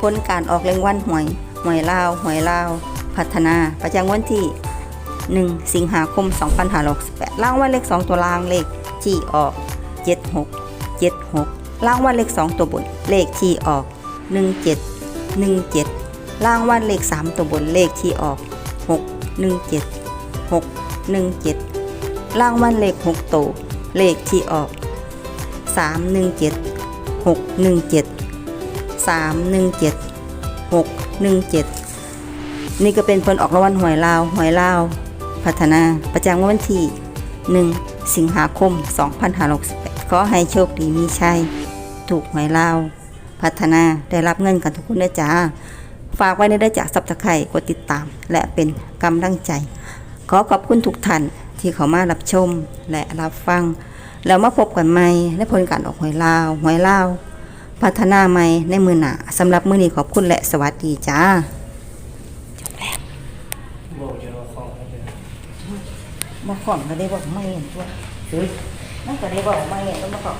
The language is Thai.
ผลการออกรางวัลหวยหวยลาวหวยลาว พัฒนา ประจำวันที่ 1 สิงหาคม 2568รางวัลเลข 2 ตัวล่างเลขที่ออก 76 76รางวัลเลข 2 ตัวบนเลขที่ออก 17 17รางวัลเลข 3 ตัวบนเลขที่ออก 6 17 6 17รางวัลเลข6ตัวเลขที่ออก 317 617 317 617 นี่ก็เป็นผลออกรางวัลหวยลาวหวยลาว พัฒนาประจำวันที่ 1 สิงหาคม 2568 ขอให้โชคดีมีชัย ถูกหวยลาว พัฒนาได้รับเงินกันทุกคนนะจ้าฝากไว้ในได้จากสับตะไคร่กดติดตาม และเป็นกำลังใจ ขอขอบคุณทุกท่านที่เขามารับชมและรับฟัง แล้วมาพบกันใหม่ในผลการออกหวยลาวหวยลาว พัฒนาใหม่ในมือหนาสำหรับมือนี้ขอบคุณและสวัสดีจ้าบอกจะรอของให้เลยมาของก็ได้บอกไม่เห็นตัวเฮ้ยนั่นก็ได้บอกไม่เห็นต้องมาของ